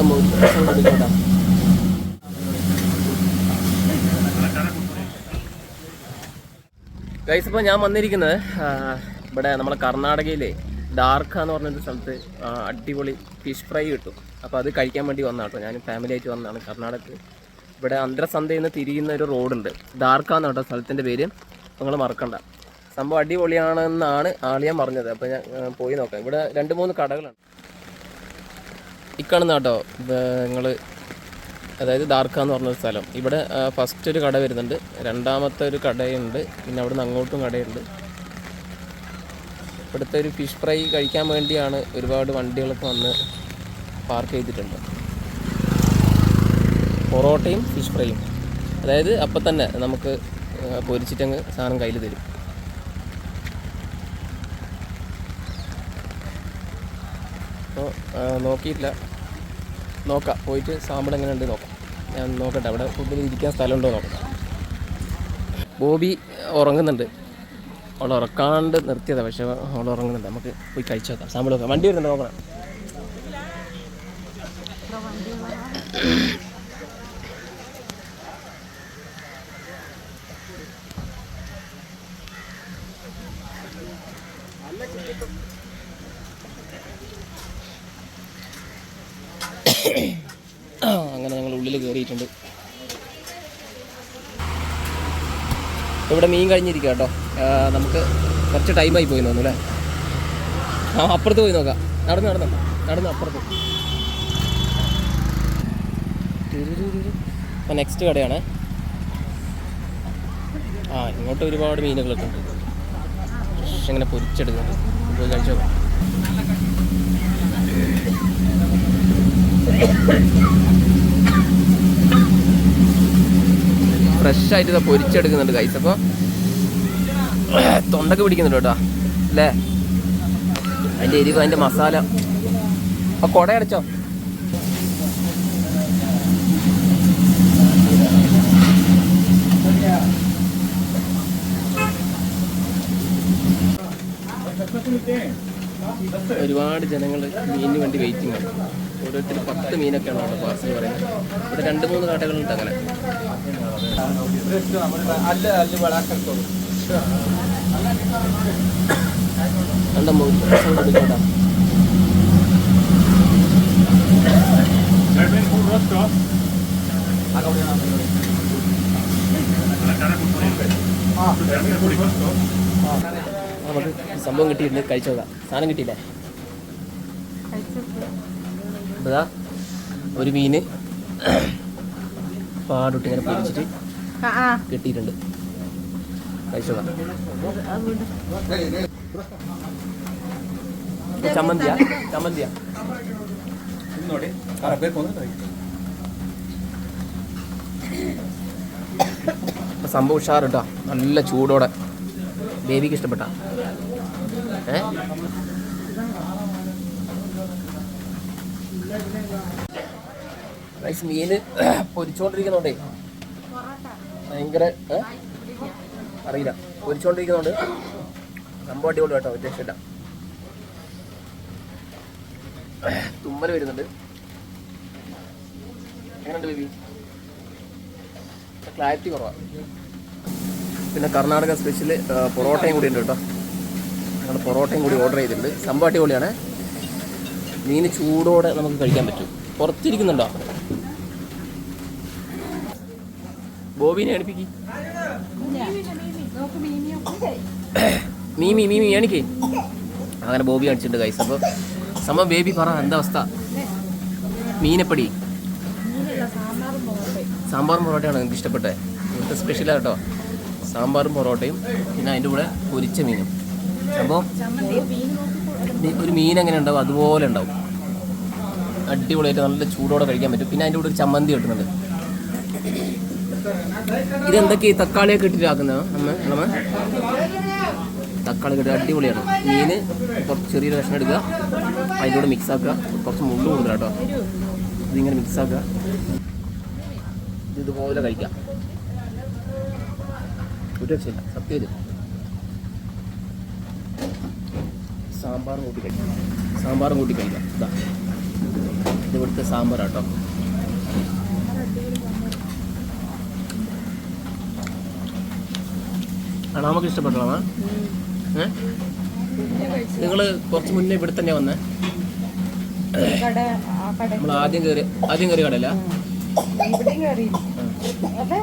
നല്ല മുറിക്കോട്ടാ ഗൈസ് ഇപ്പോൾ ഞാൻ വന്നിരിക്കുന്നത് ഇവിടെ നമ്മളെ കർണാടകയിലെ ഡാർക്ക എന്ന് പറഞ്ഞൊരു സ്ഥലത്ത് അടിപൊളി ഫിഷ് ഫ്രൈ കിട്ടും. അപ്പോൾ അത് കഴിക്കാൻ വേണ്ടി വന്നാട്ടോ ഞാൻ ഫാമിലി ആയിട്ട് വന്നതാണ് കർണാടകത്തിൽ ഇവിടെ അന്തരസന്ധയിൽ നിന്ന് തിരിയുന്ന ഒരു റോഡുണ്ട്. ഡാർക്ക എന്ന് കേട്ടോ സ്ഥലത്തിന്റെ പേര്. നിങ്ങൾ മറക്കണ്ട. സംഭവം അടിപൊളിയാണെന്നാണ് ആളിയാൻ പറഞ്ഞത്. അപ്പോൾ ഞാൻ പോയി നോക്കാം. ഇവിടെ രണ്ട് മൂന്ന് കടകളാണ് ഇക്കാണുന്ന കേട്ടോ നിങ്ങൾ അതായത് ദാർക്ക എന്ന് പറഞ്ഞൊരു സ്ഥലം. ഇവിടെ ഫസ്റ്റ് ഒരു കട വരുന്നുണ്ട്. രണ്ടാമത്തെ ഒരു കടയുണ്ട്. പിന്നെ അവിടെ നിന്ന് അങ്ങോട്ടും കടയുണ്ട്. ഇവിടുത്തെ ഒരു ഫിഷ് ഫ്രൈ കഴിക്കാൻ വേണ്ടിയാണ് ഒരുപാട് വണ്ടികളൊക്കെ വന്ന് പാർക്ക് ചെയ്തിട്ടുണ്ട്. പൊറോട്ടയും ഫിഷ് ഫ്രൈയും അതായത് അപ്പം തന്നെ നമുക്ക് പൊരിച്ചിട്ടങ്ങ് സാധനം കയ്യിൽ തരും. അപ്പോൾ നോക്കിയിട്ടില്ല. നോക്കാം. പോയിട്ട് സാമ്പിൾ എങ്ങനെ ഉണ്ട് നോക്കാം. ഞാൻ നോക്കട്ടെ അവിടെ ഫുഡിൽ ഇരിക്കാൻ സ്ഥലമുണ്ടോ നോക്കാം ബോബി ഉറങ്ങുന്നുണ്ട്. അവൾ ഉറക്കാണ്ട് നിർത്തിയതാണ് പക്ഷേ അവൾ ഉറങ്ങുന്നുണ്ട്. നമുക്ക് പോയി കഴിച്ചു നോക്കാം. സാമ്പിൾ നോക്കാം. വണ്ടി വരുന്നുണ്ട് നോക്കണം. ആ, അങ്ങനെ ഞങ്ങൾ ഉള്ളിൽ കയറിയിട്ടുണ്ട് ഇവിടെ മീൻ കഴിഞ്ഞിരിക്കുക കേട്ടോ നമുക്ക് കുറച്ച് ടൈമായി പോയി തോന്നുന്നു അല്ലേ? ആ അപ്പുറത്ത് പോയി നോക്കാം. നടന്ന് നടന്നു. നടന്ന് അപ്പുറത്ത്. അപ്പോൾ നെക്സ്റ്റ് കടയാണ്. ആ ഇങ്ങോട്ട് ഒരുപാട് മീനുകളൊക്കെ ഉണ്ട്. ഇങ്ങനെ പൊരിച്ചെടുക്കുന്നുണ്ട് പോയി കഴിച്ചു നോക്കാം ഫ്രഷ് ആയിട്ട് പൊരിച്ചെടുക്കുന്നുണ്ട് കൈസ് അപ്പോൾ തൊണ്ടൊക്കെ പിടിക്കുന്നുണ്ട് കേട്ടോ. അല്ലേ? അതിന്റെ എരിവ് അതിന്റെ മസാല. ആ കുട അടച്ചോ ഒരുപാട് ജനങ്ങൾ മീനിന് വേണ്ടി വെയിറ്റിംഗ് ആണ്. ഓരോരുത്തർ പത്ത് മീനൊക്കെയാണ് അവിടെ പാർസൽ പറയുന്നത്. ഇവിടെ രണ്ട് മൂന്ന് കാട്ടകളുണ്ട് അങ്ങനെ. നല്ല മുറിക്കോട്ടാ നമുക്ക് സംഭവം കിട്ടിയിട്ടുണ്ട്. കഴിച്ചോക്കാം സാധനം കിട്ടിയില്ലേ? അതാ ഒരു മീന് പാടിട്ട് ഇങ്ങനെ പൊരിച്ചിട്ട് കിട്ടിയിട്ടുണ്ട്. കഴിച്ചു നോക്കാം ചമ്മന്തിയാ? ചമ്മന്തിയാ? സംഭവം ഉഷാർ കേട്ടോ നല്ല ചൂടോടെ. ബേബിക്ക് ഇഷ്ടപ്പെട്ട. ഏ? റൈസ് മീന് പൊരിച്ചോണ്ടിരിക്കുന്നുണ്ടേ. ഭയങ്കര അറിയില്ല. പൊരിച്ചോണ്ടിരിക്കുന്നുണ്ട്. സംഭവം അടിപൊളി കേട്ടോ വ്യത്യാസമില്ല തുമ്മൽ വരുന്നുണ്ട്. എങ്ങനെയുണ്ട് ബേബി? ക്ലാരിറ്റി കുറവാണ് പിന്നെ കർണാടക സ്പെഷ്യൽ പൊറോട്ടയും കൂടി ഉണ്ട് കേട്ടോ. ഞങ്ങൾ പൊറോട്ടയും കൂടി ഓർഡർ ചെയ്തിട്ടുണ്ട്. സംഭവം അടിപൊളിയാണ്. മീൻ ചൂടോടെ നമുക്ക് കഴിക്കാൻ പറ്റും. പുറത്തിരിക്കുന്നുണ്ടോ? ബോബിനെ അടുപ്പിക്ക് മീമി മീമി എണിക്ക്. അങ്ങനെ ബോബി അടിച്ചിട്ടുണ്ട് കൈസ് അപ്പോൾ സമ ബേബി പറ എന്താ അവസ്ഥ? മീനപ്പടി. സാമ്പാറും പൊറോട്ടയാണ് എനിക്ക് ഇഷ്ടപ്പെട്ടത്. ഇവിടുത്തെ സ്പെഷ്യലാണ് കേട്ടോ. സാമ്പാറും പൊറോട്ടയും പിന്നെ അതിന്റെ കൂടെ പൊരിച്ച മീനും. അപ്പോൾ ഒരു മീൻ എങ്ങനെ ഉണ്ടാവും? അതുപോലെ ഉണ്ടാവും. അടിപൊളിയായിട്ട് നല്ല ചൂടോടെ കഴിക്കാൻ പറ്റും. പിന്നെ അതിന്റെ കൂടെ ഒരു ചമ്മന്തി കിട്ടുന്നുണ്ട്. ഇതെന്തൊക്കെ ഈ തക്കാളിയൊക്കെ ഇട്ടിട്ടാക്കുന്നത് അമ്മ അമ്മ. തക്കാളി കിട്ടുക അടിപൊളിയാണ്. മീന് കുറച്ച് ചെറിയൊരു കഷ്ണം എടുക്കുക. അതിന്റെ കൂടെ മിക്സ് ആക്കുക. കുറച്ച് മുള്ളു കൊടുക്കുക കേട്ടോ ഇതിങ്ങനെ മിക്സ് ആക്കുക. ഇത് ഇതുപോലെ കഴിക്കാം. ഒരു രക്ഷയില്ല സത്യം ഇത്. സാമ്പാറും കൂട്ടി കഴിക്കാം. സാമ്പാറും കൂട്ടി കഴിക്കാം. ഇതാ ഇത് ഇവിടുത്തെ സാമ്പാർ കേട്ടോ ആണോ? നമുക്ക് ഇഷ്ടപ്പെട്ടോ ഏ? നിങ്ങൾ കുറച്ച് മുന്നേ ഇവിടെ തന്നെ വന്നേ? നമ്മൾ ആദ്യം കയറി ആദ്യം കയറി കടയില്ല ഇവിടെയും കയറി അതെ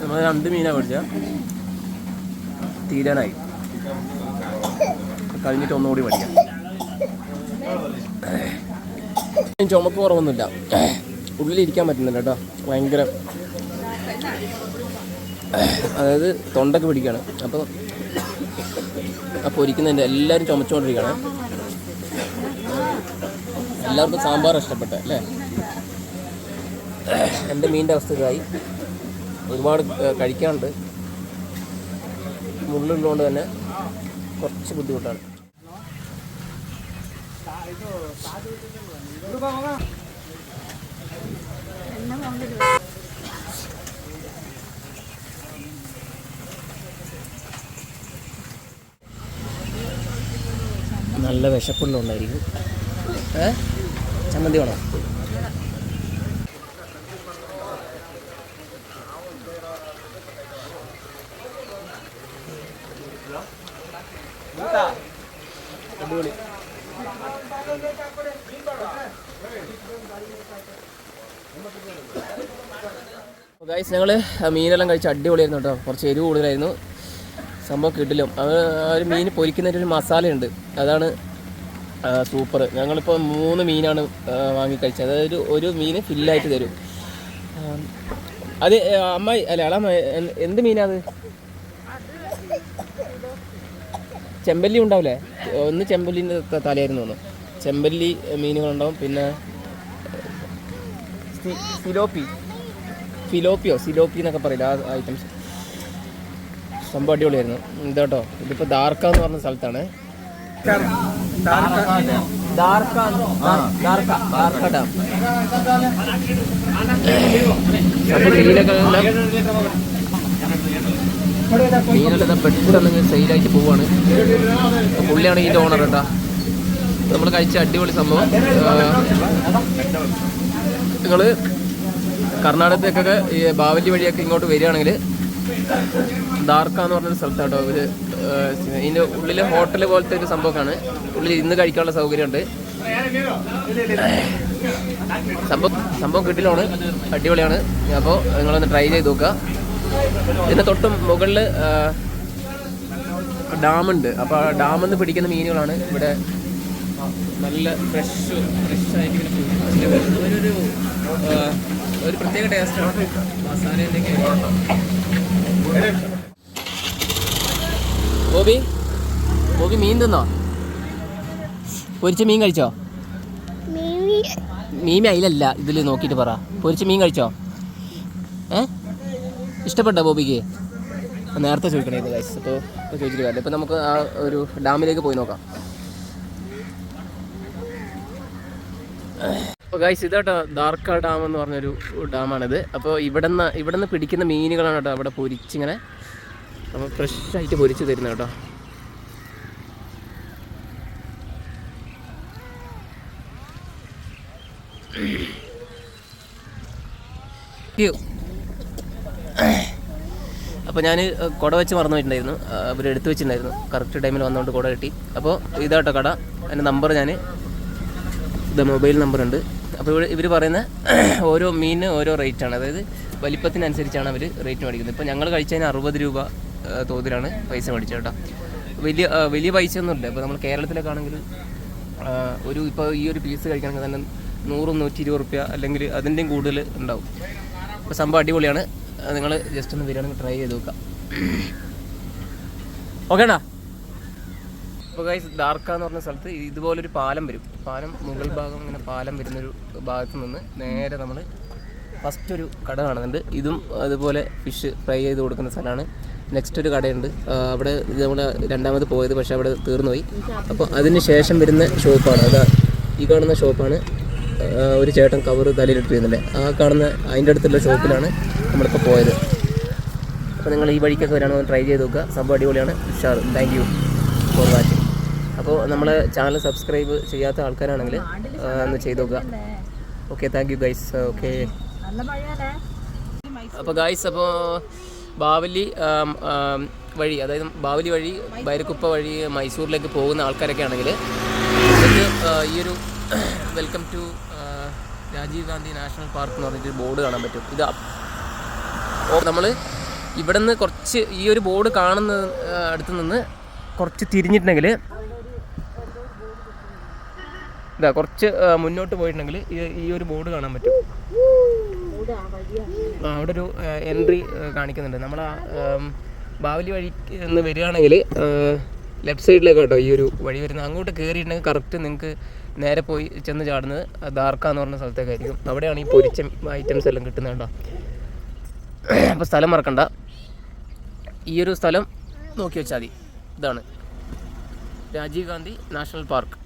നമ്മൾ രണ്ട് മീനാണ് പിടിച്ച തീരാനായി. കഴിഞ്ഞിട്ട് ഒന്നുകൂടി പഠിക്കാം ചുമക്ക് കുറവൊന്നുമില്ല. ഉള്ളിലിരിക്കാൻ പറ്റുന്നില്ല കേട്ടോ. ഭയങ്കര അതായത് തൊണ്ടൊക്കെ പിടിക്കുകയാണ് അപ്പോൾ അപ്പോൾ ഒരിക്കുന്നതിന്റെ എല്ലാവരും ചുമച്ചുകൊണ്ടിരിക്കുകയാണ്. എല്ലാവർക്കും സാമ്പാർ ഇഷ്ടപ്പെട്ട അല്ലേ? എന്റെ മീനിന്റെ അവസ്ഥ ഇതായി. ഒരുപാട് കഴിക്കാണ്ട് മുള്ളുള്ളതുകൊണ്ട് തന്നെ കുറച്ച് ബുദ്ധിമുട്ടാണ്. നല്ല വിശപ്പുള്ളുണ്ടായിരിക്കും ഏ? ചമ്മന്തി വേണോ? അടിപൊളി. ഗൈസ് ഞങ്ങൾ മീനെല്ലാം കഴിച്ച് അടിപൊളിയായിരുന്നു കേട്ടോ. കുറച്ച് എരിവ് കൂടുതലായിരുന്നു. സംഭവം കിട്ടില്ല. അത് ആ ഒരു മീൻ പൊരിക്കുന്നതിന്റെ ഒരു മസാലയുണ്ട്. അതാണ് സൂപ്പർ ഞങ്ങളിപ്പോൾ മൂന്ന് മീനാണ് വാങ്ങി കഴിച്ചത്. അതായത് ഒരു മീൻ ഫില്ലായിട്ട് തരും. അത് അമ്മായി അല്ല അളമ്മ എന്ത് മീനാണ് മീനാ അത്? ചെമ്പല്ലി ഉണ്ടാവില്ലേ? ഒന്ന് ചെമ്പല്ലിന്റെ തലയായിരുന്നു തോന്നുന്നു. ചെമ്പല്ലി മീനുകളുണ്ടാവും. പിന്നെ ഫിലോപ്പി സിലോപ്പി. ഫിലോപ്പിയോ സിലോപ്പി എന്നൊക്കെ പറയില്ല ആ ഐറ്റംസ്? സംഭവം അടിപൊളിയായിരുന്നു. ഇതോട്ടോ ഇതിപ്പോൾ ദാർക്ക എന്ന് പറഞ്ഞ സ്ഥലത്താണ്. ഡാം. മീനെല്ലാം പെട്ടെന്ന് സെയിലായിട്ട് പോവാണ്. പുള്ളിയാണ് ഇതിന്റെ ഓണർ കേട്ടോ. നമ്മൾ കഴിച്ച അടിപൊളി സംഭവം. നിങ്ങൾ കർണാടകത്തേക്കൊക്കെ ഈ ബാവലി വഴിയൊക്കെ ഇങ്ങോട്ട് വരികയാണെങ്കിൽ ദാർക്ക എന്ന് പറഞ്ഞൊരു സ്ഥലത്താട്ടോ ഇത് ഇതിന്റെ ഉള്ളിൽ ഹോട്ടൽ പോലത്തെ ഒരു സംഭവമാണ് ഉള്ളിൽ ഇന്ന് കഴിക്കാനുള്ള സൗകര്യമുണ്ട്. സംഭവം സംഭവം കിട്ടിലാണ് അടിപൊളിയാണ്. അപ്പോൾ നിങ്ങളൊന്ന് ട്രൈ ചെയ്ത് നോക്കുക. ഇതിന്റെ തൊട്ട് മുകളിൽ ഡാമുണ്ട്. അപ്പോൾ ആ ഡാമിൽ നിന്ന് പിടിക്കുന്ന മീനുകളാണ് ഇവിടെ നല്ല ഫ്രഷ് ഫ്രഷ് ആയിട്ട്. ഒരു പ്രത്യേക ടേസ്റ്റാണ് മസാലേന്റെ ബോബി ബോബി മീൻ തിന്നോ? പൊരിച്ച മീൻ കഴിച്ചോ? മീൻ അയിലല്ല ഇതിൽ നോക്കിയിട്ട് പറ. പൊരിച്ച മീൻ കഴിച്ചോ? ഏ? ഇഷ്ടപ്പെട്ടോ ബോബിക്ക്? നേരത്തെ ചോദിക്കണേ ഗൈസ് അപ്പോൾ ചോദിച്ചിട്ട് കാര്യമില്ല. ഇപ്പോൾ നമുക്ക് ആ ഒരു ഡാമിലേക്ക് പോയി നോക്കാം. അപ്പോൾ ഗൈസ് ഇതാട്ടോ ദാർക്ക ഡാം എന്ന് പറഞ്ഞൊരു ഡാമാണിത്. അപ്പോൾ ഇവിടെ നിന്ന് ഇവിടെ നിന്ന് പിടിക്കുന്ന മീനുകളാണ് കേട്ടോ അവിടെ പൊരിച്ചിങ്ങനെ അപ്പോൾ ഫ്രഷായിട്ട് പൊരിച്ച് തരുന്നത് കേട്ടോ. യ്യോ. അപ്പോൾ ഞാൻ കുട വെച്ച് മറന്നു പോയിട്ടുണ്ടായിരുന്നു. അവർ എടുത്തു വെച്ചിട്ടുണ്ടായിരുന്നു. കറക്റ്റ് ടൈമിൽ വന്നുകൊണ്ട് കുട കിട്ടി അപ്പോൾ ഇതാട്ടോ കട. അതിന്റെ നമ്പർ ഞാൻ ഇത് മൊബൈൽ നമ്പർ ഉണ്ട്. അപ്പോൾ ഇവിടെ ഇവർ പറയുന്ന ഓരോ മീനിന് ഓരോ റേറ്റാണ് അതായത് വലിപ്പത്തിനനുസരിച്ചാണ് അവർ റേറ്റ് മേടിക്കുന്നത്. ഇപ്പോൾ ഞങ്ങൾ കഴിച്ചതിന് അറുപത് രൂപ തോതിലാണ് പൈസ മേടിച്ചത് കേട്ടോ. വലിയ വലിയ പൈസ ഒന്നുമില്ല ഇപ്പോൾ നമ്മൾ കേരളത്തിലൊക്കെ ആണെങ്കിൽ ഒരു ഇപ്പോൾ ഈ ഒരു പീസ് കഴിക്കണമെങ്കിൽ തന്നെ നൂറും നൂറ്റി ഇരുപത് റുപ്യ അല്ലെങ്കിൽ അതിന്റെയും കൂടുതൽ ഉണ്ടാവും. അപ്പോൾ സംഭവം അടിപൊളിയാണ്. നിങ്ങൾ ജസ്റ്റ് ഒന്ന് ബിരിയാണി ട്രൈ ചെയ്ത് നോക്കാം. ഓക്കേടാ അപ്പോൾ ഗൈസ് ഡാർക്ക എന്ന് പറഞ്ഞ സ്ഥലത്ത് ഇതുപോലൊരു പാലം വരും. പാലം മുകൾ ഭാഗം ഇങ്ങനെ പാലം വരുന്നൊരു ഭാഗത്ത് നിന്ന് നേരെ നമ്മൾ ഫസ്റ്റ് ഒരു കട കാണുന്നുണ്ട്. ഇതും അതുപോലെ ഫിഷ് ഫ്രൈ ചെയ്ത് കൊടുക്കുന്ന സ്ഥലമാണ്. നെക്സ്റ്റ് ഒരു കടയുണ്ട്. അവിടെ നമ്മൾ രണ്ടാമത് പോയത് പക്ഷേ അവിടെ തീർന്നുപോയി. അപ്പോൾ അതിന് ശേഷം വരുന്ന ഷോപ്പാണ് അതാ ഈ കാണുന്ന ഷോപ്പാണ് ഒരു ചേട്ടൻ കവർ തലയിലിട്ടിരുന്നില്ലേ? ആ കാണുന്ന അതിന്റെ അടുത്തുള്ള ഷോപ്പിലാണ് നമ്മളിപ്പോൾ പോയത്. അപ്പോൾ നിങ്ങൾ ഈ വഴിക്കൊക്കെ വരാണെങ്കിൽ ട്രൈ ചെയ്ത് നോക്കുക. സംഭവം അടിപൊളിയാണ്. ഉഷാർ. താങ്ക് യു ഫോർ വാച്ചിങ് അപ്പോൾ നമ്മൾ ചാനൽ സബ്സ്ക്രൈബ് ചെയ്യാത്ത ആൾക്കാരാണെങ്കിൽ ഒന്ന് ചെയ്ത് നോക്കുക. Okay thank you guys okay അപ്പോൾ ഗൈസ് അപ്പോൾ ബാവലി വഴി അതായത് ബാവലി വഴി ബൈരക്കുപ്പ വഴി മൈസൂരിലേക്ക് പോകുന്ന ആൾക്കാരൊക്കെ ആണെങ്കിൽ ഈ ഒരു welcome to Rajiv Gandhi national park എന്ന് പറഞ്ഞിട്ട് ബോർഡ് കാണാൻ പറ്റും. ഇത് നമ്മൾ ഇവിടെ നിന്ന് കുറച്ച് ഈ ഒരു ബോർഡ് കാണുന്ന അടുത്ത് നിന്ന് കുറച്ച് തിരിഞ്ഞിട്ടുണ്ടെങ്കിൽ ഇതാ കുറച്ച് മുന്നോട്ട് പോയിട്ടുണ്ടെങ്കിൽ ഈ- ഒരു ബോർഡ് കാണാൻ പറ്റും. അവിടെ ഒരു എൻട്രി കാണിക്കുന്നുണ്ട്. നമ്മൾ ആ ബാവലി വഴി നിന്ന് വരികയാണെങ്കിൽ ലെഫ്റ്റ് സൈഡിലേക്ക് കേട്ടോ ഈ ഒരു വഴി വരുന്നത്. അങ്ങോട്ട് കയറിയിട്ടുണ്ടെങ്കിൽ കറക്റ്റ് നിങ്ങൾക്ക് നേരെ പോയി ചെന്ന് ചാടുന്നത് ദാർക്ക എന്ന് പറഞ്ഞ സ്ഥലത്തേക്കായിരിക്കും. അവിടെയാണ് ഈ പൊരിച്ച ഐറ്റംസ് എല്ലാം കിട്ടുന്നത് കേട്ടോ അപ്പോൾ സ്ഥലം മറക്കണ്ട. ഈ ഒരു സ്ഥലം നോക്കി വെച്ചാൽ മതി. ഇതാണ്. Rajiv Gandhi national park.